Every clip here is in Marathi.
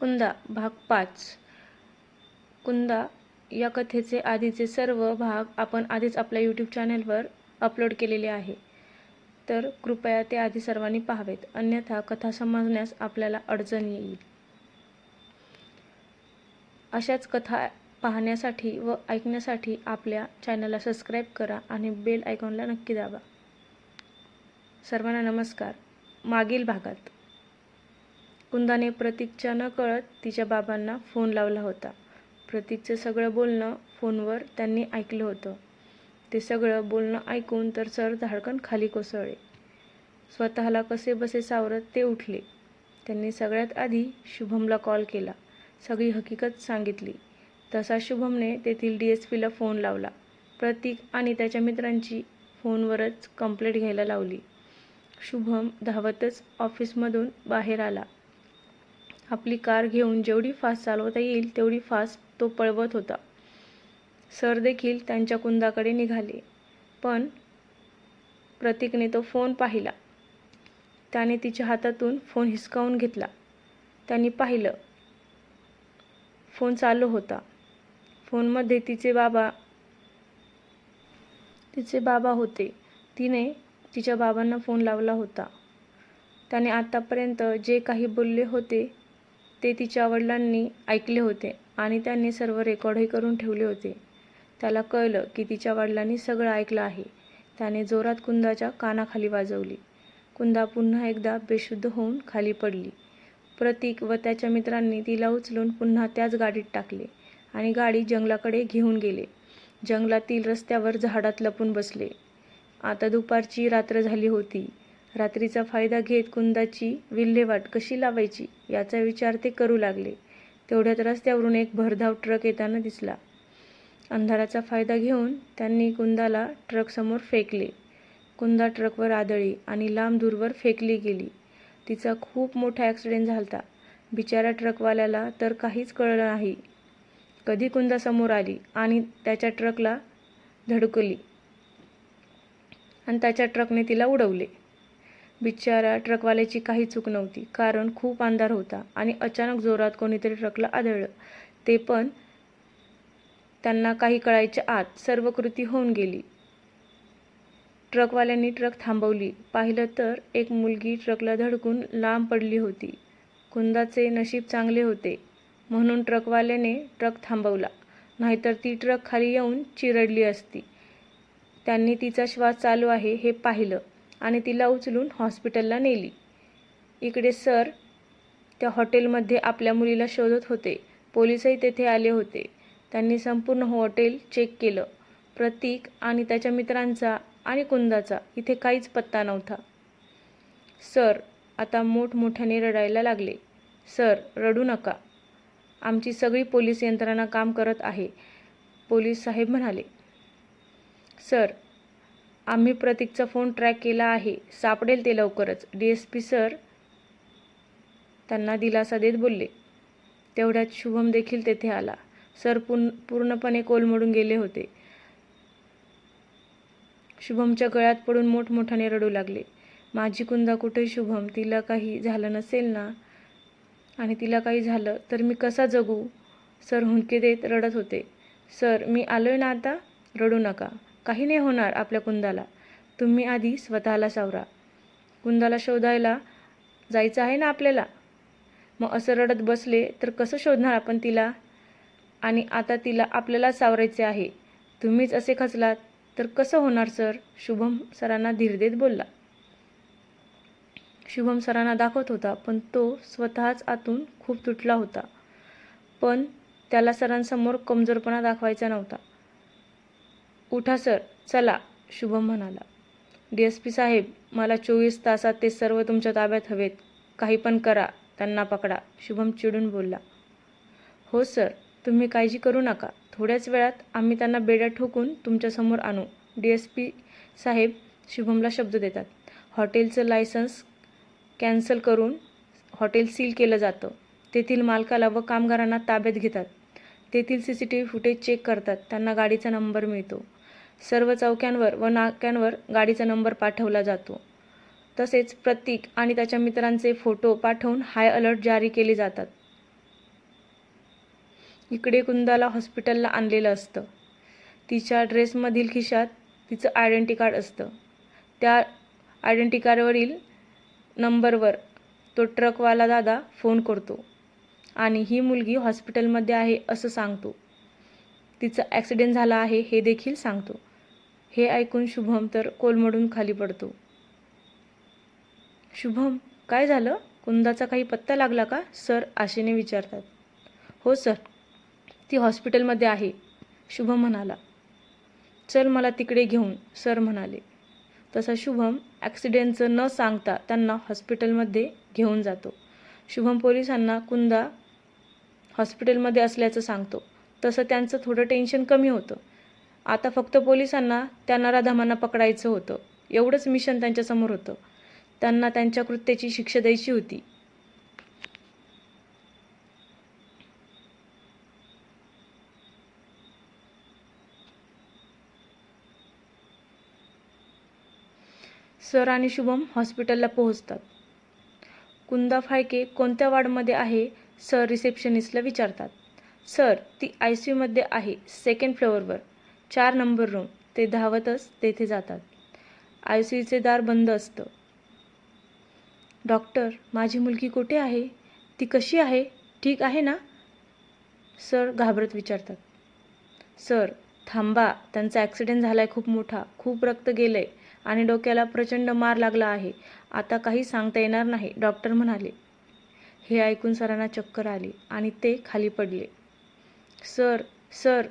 कुंदा भाग पाच. कुंदा या कथेचे आधीचे सर्व भाग आपण आधीच आपल्या यूट्यूब चॅनलवर अपलोड केलेले आहे. तर कृपया ते आधी सर्वांनी पाहावेत. अन्यथा कथा समजण्यास आपल्याला अडचण येईल. अशाच कथा पाहण्यासाठी व ऐकण्यासाठी आपल्या चॅनलला सबस्क्राईब करा आणि बेल आयकॉनला नक्की दाबा. सर्वांना नमस्कार. मागील भागात. कुंदाने प्रतीकच्या न कळत तिच्या बाबांना फोन लावला होता. प्रतीकचं सगळं बोलणं फोनवर त्यांनी ऐकलं होतं. ते सगळं बोलणं ऐकून तर सर धाडकन खाली कोसळले. स्वतःला कसे बसे सावरत ते उठले. त्यांनी सगळ्यात आधी शुभमला कॉल केला. सगळी हकीकत सांगितली. तसा शुभमने तेथील डी एस पीला फोन लावला. प्रतीक आणि त्याच्या मित्रांची फोनवरच कंप्लेंट घ्यायला लावली. शुभम धावतच ऑफिसमधून बाहेर आला. आपली कार घेऊन जेवढी फास्ट चालवता येईल तेवढी फास्ट तो पळवत होता. सर देखील त्यांच्या कुंदाकडे निघाले. पण प्रतीकने तो फोन पाहिला. त्याने तिच्या हातातून फोन हिसकावून घेतला. त्यांनी पाहिलं. फोन चालू होता. फोनमध्ये तिचे बाबा तिचे बाबा होते. तिने तिच्या बाबांना फोन लावला होता. त्याने आतापर्यंत जे काही बोलले होते ते तिच्या वडिलांनी ऐकले होते आणि त्यांनी सर्व रेकॉर्डही करून ठेवले होते. त्याला कळलं की तिच्या वडिलांनी सगळं ऐकलं आहे. त्याने जोरात कुंदाच्या कानाखाली वाजवली. कुंदा पुन्हा एकदा बेशुद्ध होऊन खाली पडली. प्रतीक व त्याच्या मित्रांनी तिला उचलून पुन्हा त्याच गाडीत टाकले आणि गाडी जंगलाकडे घेऊन गेले. जंगलातील रस्त्यावर झाडात लपून बसले. आता दुपारची रात्र झाली होती. रात्रीचा फायदा घेत कुंदाची विल्हेवाट कशी लावायची याचा विचार ते करू लागले. तेवढ्यात रस्त्यावरून एक भरधाव ट्रक येताना दिसला. अंधाराचा फायदा घेऊन त्यांनी कुंदाला ट्रकसमोर फेकले. कुंदा ट्रकवर आदळी आणि लांब दूरवर फेकली गेली. तिचा खूप मोठा ॲक्सिडेंट झाला बिचारा ट्रकवाल्याला तर काहीच कळलं नाही. कधी कुंदा समोर आली आणि त्याच्या ट्रकला धडकली आणि त्याच्या ट्रकने तिला उडवले. बिचारा ट्रकवाल्याची काही चूक नव्हती. कारण खूप अंधार होता आणि अचानक जोरात कोणीतरी ट्रकला आदळलं. ते पण त्यांना काही कळायच्या आत सर्व कृती होऊन गेली. ट्रकवाल्यांनी ट्रक थांबवली. पाहिलं तर एक मुलगी ट्रकला धडकून लांब पडली होती. कुंदाचे नशीब चांगले होते. म्हणून ट्रकवाल्याने ट्रक थांबवला. नाहीतर ती ट्रक खाली येऊन चिरडली असती. त्यांनी तिचा श्वास चालू आहे हे पाहिलं. आणि तिला उचलून हॉस्पिटलला नेली. इकडे सर त्या हॉटेलमध्ये आपल्या मुलीला शोधत होते. पोलिसही तेथे आले होते. त्यांनी संपूर्ण हॉटेल चेक केलं. प्रतीक आणि त्याच्या मित्रांचा आणि कुंदाचा इथे काहीच पत्ता नव्हता. सर आता मोठमोठ्याने रडायला लागले. सर रडू नका. आमची सगळी पोलीस यंत्रणा काम करत आहे. पोलीस साहेब म्हणाले. सर आम्ही प्रतीकचा फोन ट्रॅक केला आहे. सापडेल ते लवकरच. डी एस पी सर त्यांना दिलासा देत बोलले. तेवढ्यात शुभम देखील तेथे आला. सर पूर्ण पूर्णपणे कोलमडून गेले होते. शुभमच्या गळ्यात पडून मोठमोठ्याने रडू लागले. माझी कुंदा कुठे शुभम? तिला काही झालं नसेल ना? आणि तिला काही झालं तर मी कसा जगू? सर हुंके देत रडत होते. सर मी आलोय ना आता? रडू नका. काही नाही होणार आपल्या कुंदाला. तुम्ही आधी स्वतःला सावरा. कुंदाला शोधायला जायचं आहे ना आपल्याला? मग असं रडत बसले तर कसं शोधणार आपण तिला? आणि आता तिला आपल्याला सावरायचे आहे. तुम्हीच असे खचलात तर कसं होणार सर? शुभम सरांना धीर देत बोलला. शुभम सरांना दाखवत होता पण तो स्वतःच आतून खूप तुटला होता. पण त्याला सरांसमोर कमजोरपणा दाखवायचा नव्हता. उठा सर चला शुभम म्हणाला. डी एस पी साहेब मला चोवीस तासात ते सर्व तुमच्या ताब्यात हवेत. काही पण करा त्यांना पकडा शुभम चिडून बोलला. हो सर तुम्ही काळजी करू नका. थोड्याच वेळात आम्ही त्यांना बेड्या ठोकून तुमच्यासमोर आणू. डी एस पी साहेब शुभमला शब्द देतात. हॉटेलचं लायसन्स कॅन्सल करून हॉटेल सील केलं जातं. तेथील मालकाला व कामगारांना ताब्यात घेतात. तेथील C C T V footage check करतात. त्यांना गाडीचा नंबर मिळतो. सर्व चौक्यांवर व नाक्यांवर गाडीचा नंबर पाठवला जातो. तसेच प्रतीक आणि त्याच्या मित्रांचे फोटो पाठवून हाय अलर्ट जारी केले जातात. इकडे कुंदाला हॉस्पिटलला आणलेलं असतं. तिच्या ड्रेसमधील खिशात तिचं आयडेंटी कार्ड असतं. त्या आयडेंटी कार्डवरील नंबरवर तो ट्रकवाला दादा फोन करतो आणि ही मुलगी हॉस्पिटलमध्ये आहे असं सांगतो. तिचा ॲक्सिडेंट झाला आहे हे देखील सांगतो. हे ऐकून शुभम तर कोलमडून खाली पडतो. शुभम काय झालं? कुंदाचा काही पत्ता लागला का? सर आशेने विचारतात. हो सर. ती हॉस्पिटलमध्ये आहे शुभम म्हणाला. चल मला तिकडे घेऊन सर म्हणाले. तसा शुभम ॲक्सिडेंटचं न सांगता त्यांना हॉस्पिटलमध्ये घेऊन जातो. शुभम पोलिसांना कुंदा हॉस्पिटलमध्ये असल्याचं सांगतो. तसं त्यांचं थोडं टेन्शन कमी होतं. आता फक्त पोलिसांना त्या नराधमांना पकडायचं होतं. एवढंच मिशन त्यांच्यासमोर होतं. त्यांना त्यांच्या कृत्याची शिक्षा द्यायची होती. सर आणि शुभम हॉस्पिटलला पोहोचतात. कुंदा फाळके कोणत्या वार्डमध्ये आहे सर रिसेप्शनिस्टला विचारतात. सर ती आय सी यूमध्ये आहे सेकंड फ्लोअरवर चार नंबर रूम ते धावतच तेथे जातात. आय सी यूचे दार बंद असतं. डॉक्टर माझी मुलगी कुठे आहे? ती कशी आहे? ठीक आहे ना? सर घाबरत विचारतात. सर थांबा. त्यांचा ॲक्सिडेंट झाला आहे खूप मोठा. खूप रक्त गेलं आहे आणि डोक्याला प्रचंड मार लागला आहे. आता काही सांगता येणार नाही डॉक्टर म्हणाले. हे ऐकून सरांना चक्कर आली आणि ते खाली पडले. सर सर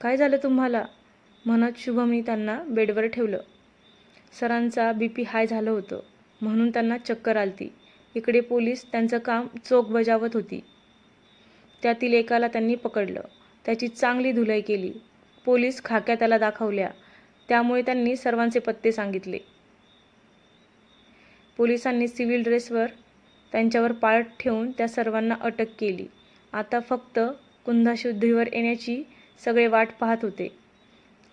काय झालं तुम्हाला? म्हणत शुभमनी त्यांना बेडवर ठेवलं. सरांचा बी पी हाय झालं होतं. म्हणून त्यांना चक्कर आलती. इकडे पोलीस त्यांचं काम चोख बजावत होती. त्यातील एकाला त्यांनी पकडलं. त्याची चांगली धुलाई केली. पोलीस खाक्या त्याला दाखवल्या. त्यामुळे त्यांनी सर्वांचे पत्ते सांगितले. पोलिसांनी सिव्हिल ड्रेसवर त्यांच्यावर पाळत ठेवून त्या सर्वांना अटक केली. आता फक्त कुंधाशुद्धीवर येण्याची सगळे वाट पाहत होते.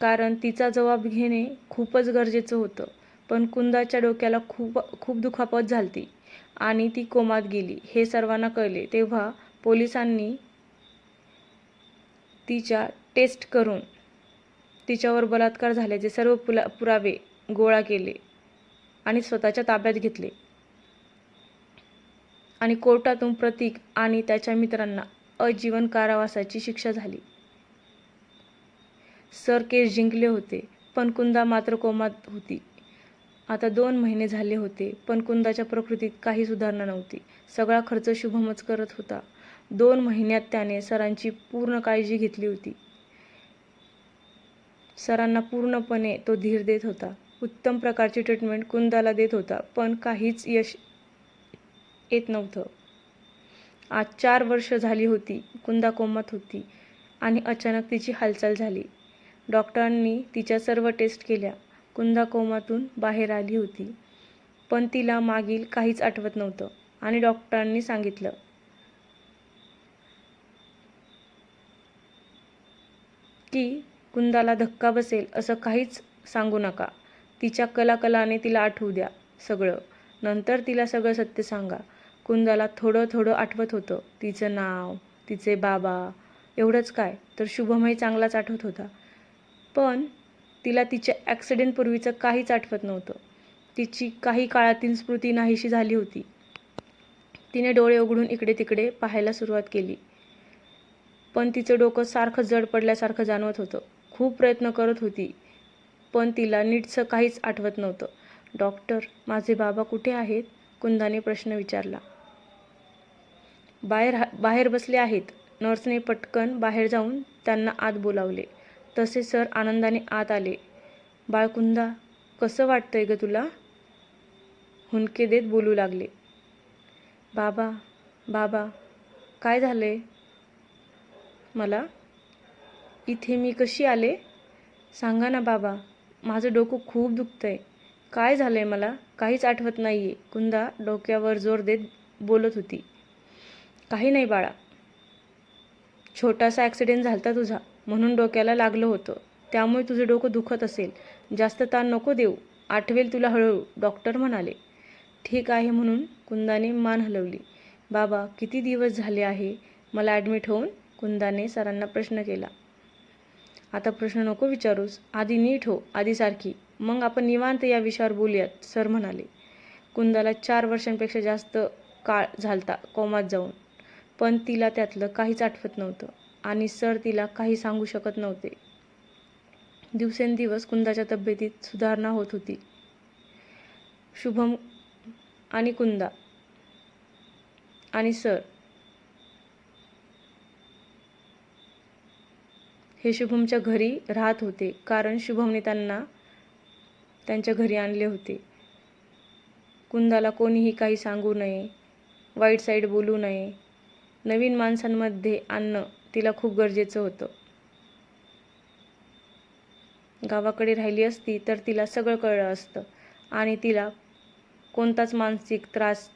कारण तिचा जबाब घेणे खूपच गरजेचं होतं. पण कुंदाच्या डोक्याला खूप खूप दुखापत झालती. आणि ती कोमात गेली. हे सर्वांना कळले. तेव्हा पोलिसांनी तिच्या टेस्ट करून तिच्यावर बलात्कार झाल्याचे सर्व पुला पुरावे गोळा केले आणि स्वतःच्या ताब्यात घेतले. आणि कोर्टातून प्रतीक आणि त्याच्या मित्रांना अजीवन कारावासाची शिक्षा झाली. सर केस जिंकले होते पण कुंदा मात्र कोमात होती. आता दोन महिने झाले होते पण कुंदाच्या प्रकृतीत काही सुधारणा नव्हती. सगळा खर्च शुभमच करत होता. दोन महिन्यात त्याने सरांची पूर्ण काळजी घेतली होती. सरांना पूर्णपणे तो धीर देत होता. उत्तम प्रकारची ट्रीटमेंट कुंदाला देत होता पण काहीच यश येत नव्हतं. आज चार वर्ष झाली होती कुंदा कोमात होती आणि अचानक तिची हालचाल झाली. डॉक्टरांनी तिच्या सर्व टेस्ट केल्या. कुंदा कोमातून बाहेर आली होती. पण तिला मागील काहीच आठवत नव्हतं आणि डॉक्टरांनी सांगितलं. की कुंदाला धक्का बसेल असं काहीच सांगू नका. तिच्या कलाकलाने तिला आठवू द्या सगळं. नंतर तिला सगळं सत्य सांगा. कुंदाला थोडं थोडं आठवत होतं. तिचं नाव तिचे बाबा एवढंच काय? तर शुभमही चांगलाच आठवत होता. पण तिला तिच्या ॲक्सिडेंटपूर्वीचं काहीच आठवत नव्हतं. तिची काही काळातील स्मृती नाहीशी झाली होती. तिने डोळे उघडून इकडे तिकडे पाहायला सुरुवात केली. पण तिचं डोकं सारखं जड पडल्यासारखं जाणवत होतं. खूप प्रयत्न करत होती पण तिला नीटचं काहीच आठवत नव्हतं. डॉक्टर माझे बाबा कुठे आहेत? कुंदाने प्रश्न विचारला. बाहेर हा बाहेर बसले आहेत. नर्सने पटकन बाहेर जाऊन त्यांना आत बोलावले. तसे सर आनंदाने आत आले. बाळकुंदा कसं वाटतंय ग तुला? हुंदके देत बोलू लागले. बाबा बाबा काय झालंय? मला? इथे मी कशी आले? सांगा ना बाबा माझं डोकं खूप दुखतंय. काय झालंय मला? काहीच आठवत नाही आहे कुंदा डोक्यावर जोर देत बोलत होती. काही नाही बाळा. छोटासा ॲक्सिडेंट झालता तुझा. म्हणून डोक्याला लागलं होतं. त्यामुळे तुझं डोकं दुखत असेल. जास्त ताण नको देऊ. आठवेल तुला हळूहळू डॉक्टर म्हणाले. ठीक आहे म्हणून कुंदाने मान हलवली. बाबा किती दिवस झाले आहे? मला ॲडमिट होऊन कुंदाने सरांना प्रश्न केला. आता प्रश्न नको विचारूस. आधी नीट हो आधीसारखी मग आपण निवांत या विषयावर बोलूयात सर म्हणाले. कुंदाला चार वर्षांपेक्षा जास्त काळ झालता कोमात जाऊन. पण तिला त्यातलं काहीच आठवत नव्हतं. आणि सर तिला काही सांगू शकत नव्हते. दिवसेंदिवस कुंदाच्या तब्येतीत सुधारणा होत होती. शुभम आणि कुंदा आणि सर. हे शुभमच्या घरी राहत होते कारण शुभमने त्यांना त्यांच्या घरी आणले होते. कुंदाला कोणीही काही सांगू नये वाईट साईड बोलू नये नवीन माणसांमध्ये आणणं तिला खूप गरजेचं होतं. गावाकडे राहिली असती तर तिला सगळं कळलं असतं आणि तिला कोणताच मानसिक त्रास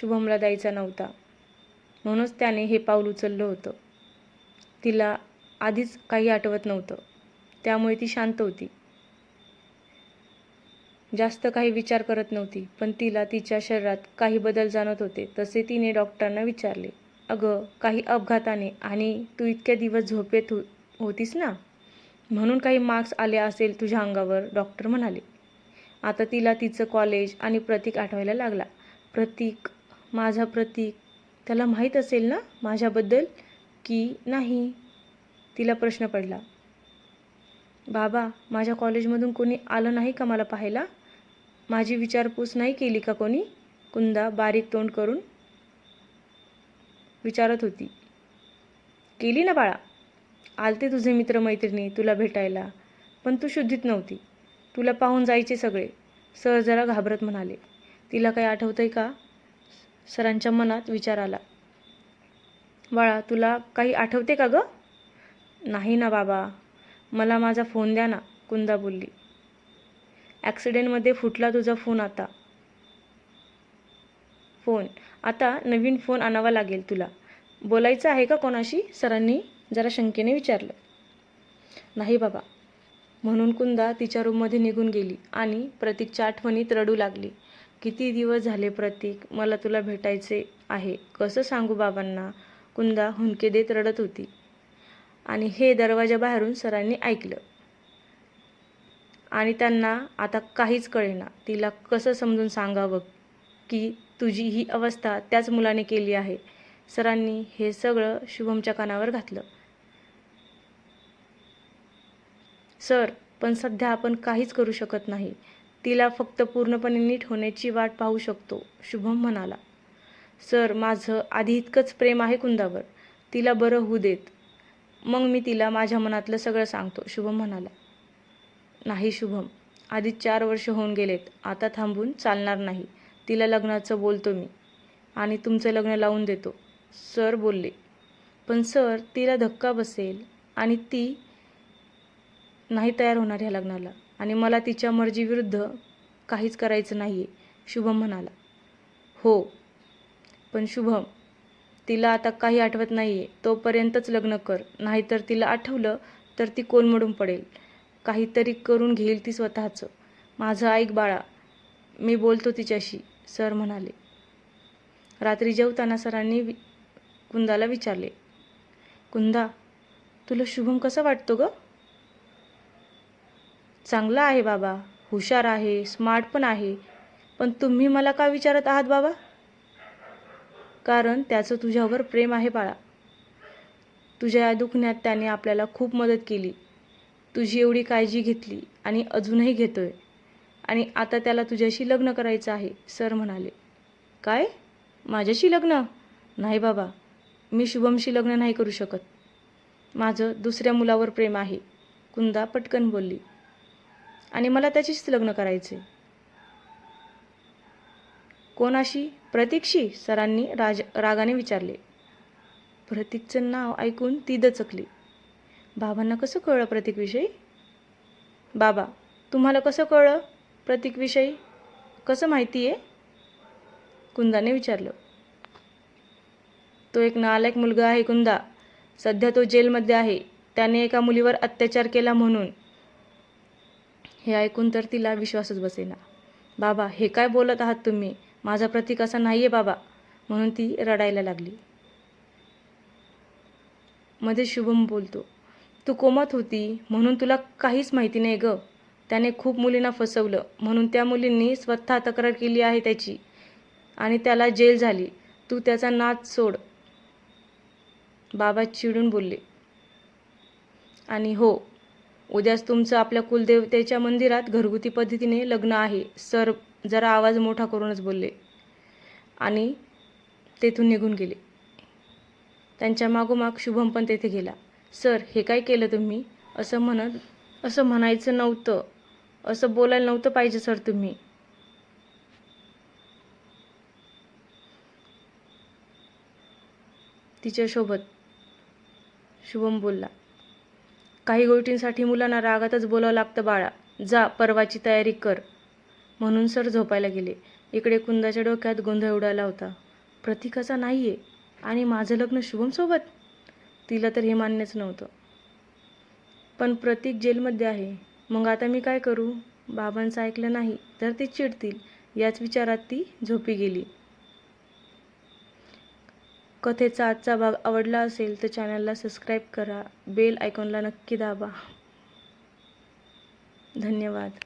शुभमला द्यायचा नव्हता. म्हणूनच त्याने हे पाऊल उचललं होतं. तिला आधीच काही आठवत नव्हतं. त्यामुळे ती शांत होती. जास्त काही विचार करत नव्हती पण तिला तिच्या शरीरात काही बदल जाणवत होते तसे तिने डॉक्टरांना विचारले. अगं काही अपघाताने आणि तू इतक्या दिवस झोपेत हो होतीस ना? म्हणून काही मार्क्स आले असेल तुझ्या अंगावर डॉक्टर म्हणाले. आता तिला तिचं कॉलेज आणि प्रतीक आठवायला लागला. प्रतीक माझा प्रतीक त्याला माहीत असेल ना माझ्याबद्दल? की नाही? तिला प्रश्न पडला. बाबा माझ्या कॉलेजमधून कोणी आलं नाही का मला पाहायला? माझी विचारपूस नाही केली का कोणी? कुंदा बारीक तोंड करून विचारत होती. केली ना बाळा. आलते तुझे मित्रमैत्रिणी तुला भेटायला. पण तू शुद्धीत नव्हती. तुला पाहून जायचे सगळे. सर जरा घाबरत म्हणाले. तिला काही आठवतंय का? सरांच्या मनात विचार आला. बाळा तुला काही आठवते का गं? नाही ना बाबा. मला माझा फोन द्या ना कुंदा बोलली. ॲक्सिडेंटमध्ये फुटला तुझा फोन आता. फोन? आता नवीन फोन आणावा लागेल तुला. बोलायचं आहे का कोणाशी? सरांनी जरा शंकेने विचारलं. नाही बाबा. म्हणून कुंदा तिच्या रूममध्ये निघून गेली आणि प्रतीकच्या आठवणीत रडू लागली. किती दिवस झाले प्रतीक मला तुला भेटायचे आहे. कसं सांगू बाबांना? कुंदा हुंके देत रडत होती. आणि हे दरवाजा बाहेरून सरांनी ऐकलं. आणि त्यांना आता काहीच कळेना. तिला कसं समजून सांगावं की तुझी ही अवस्था त्याच मुलाने केली आहे. सरांनी हे सगळं शुभमच्या कानावर घातलं. सर पण सध्या आपण काहीच करू शकत नाही. तिला फक्त पूर्णपणे नीट होण्याची वाट पाहू शकतो शुभम म्हणाला. सर माझं आधी इतकंच प्रेम आहे कुंदावर. तिला बरं होऊ देत. मग मी तिला माझ्या मनातलं सगळं सांगतो शुभम म्हणाला. नाही शुभम. आधी चार वर्ष होऊन गेलेत. आता थांबून चालणार नाही. तिला लग्नाचं बोलतो मी आणि तुमचं लग्न लावून देतो. सर बोलले. पण सर तिला धक्का बसेल आणि ती नाही तयार होणार ह्या लग्नाला आणि मला तिच्या मर्जीविरुद्ध काहीच करायचं नाही आहे शुभम म्हणाला. हो पण शुभम तिला आता काही आठवत नाही आहे तोपर्यंतच लग्न कर नाहीतर तिला आठवलं तर ती कोलमडून पडेल. काहीतरी करून घेईल ती स्वतःचं. माझं ऐक बाळा मी बोलतो तिच्याशी. सर म्हणाले. रात्री जेवताना सरांनी वि कुंदाला विचारले. कुंदा तुला शुभम कसं वाटतो गं? चांगला आहे बाबा हुशार आहे स्मार्ट पण आहे. पण तुम्ही मला का विचारत आहात बाबा? कारण त्याचं तुझ्यावर प्रेम आहे बाळा. तुझ्या या दुखण्यात त्याने आपल्याला खूप मदत केली. तुझी एवढी काळजी घेतली आणि अजूनही घेतोय. आणि आता त्याला तुझ्याशी लग्न करायचं आहे सर म्हणाले. काय? माझ्याशी लग्न? नाही बाबा मी शुभमशी लग्न नाही करू शकत. माझं दुसऱ्या मुलावर प्रेम आहे कुंदा पटकन बोलली. आणि मला त्याच्याशीच लग्न करायचे कोणाशी? प्रतीकशी? सरांनी राज रागाने विचारले. प्रतीकचं नाव ऐकून ती दचकली. बाबांना कसं कळलं प्रतीकविषयी? बाबा तुम्हाला कसं कळलं? प्रतीकविषयी कसं माहिती आहे? कुंदाने विचारलं. तो एक नालायक मुलगा आहे कुंदा. सध्या तो जेलमध्ये आहे. त्याने एका मुलीवर अत्याचार केला म्हणून. हे ऐकून तर तिला विश्वासच बसेना. बाबा हे काय बोलत आहात तुम्ही? माझा प्रतीक असा नाही आहे बाबा म्हणून ती रडायला लागली. मध्ये शुभम बोलतो तू कोमात होती म्हणून तुला काहीच माहिती नाही गं. त्याने खूप मुलींना फसवलं. म्हणून त्या मुलींनी स्वतः तक्रार केली आहे त्याची. आणि त्याला जेल झाली. तू त्याचा नाच सोड. बाबा चिडून बोलले. आणि हो उद्याच तुमचं आपल्या कुलदेवतेच्या मंदिरात घरगुती पद्धतीने लग्न आहे. सर जरा आवाज मोठा करूनच बोलले. आणि तेथून निघून गेले. त्यांच्या मागोमाग शुभम पण तेथे गेला. सर हे काय केलं तुम्ही? असं म्हणत असं म्हणायचं नव्हतं. असं बोलायला नव्हतं पाहिजे सर तुम्ही. तिच्यासोबत शुभम बोलला. काही गोष्टींसाठी मुलांना रागातच बोलावं लागतं बाळा. जा परवाची तयारी कर. म्हणून सर झोपायला गेले. इकडे कुंदाच्या डोक्यात गोंधळ उडाला होता. प्रतीकाचा नाही आहे आणि माझं लग्न शुभमसोबत? तिला तर हे मान्यच नव्हतं. पण प्रतीक जेलमध्ये आहे. मग आता मी काय करू? बाबांचं ऐकलं नाही तर ते चिडतील. याच विचारात ती झोपी गेली. कथेचा आजचा भाग आवडला असेल तर चॅनलला सबस्क्राईब करा. बेल आयकॉनला नक्की दाबा. धन्यवाद.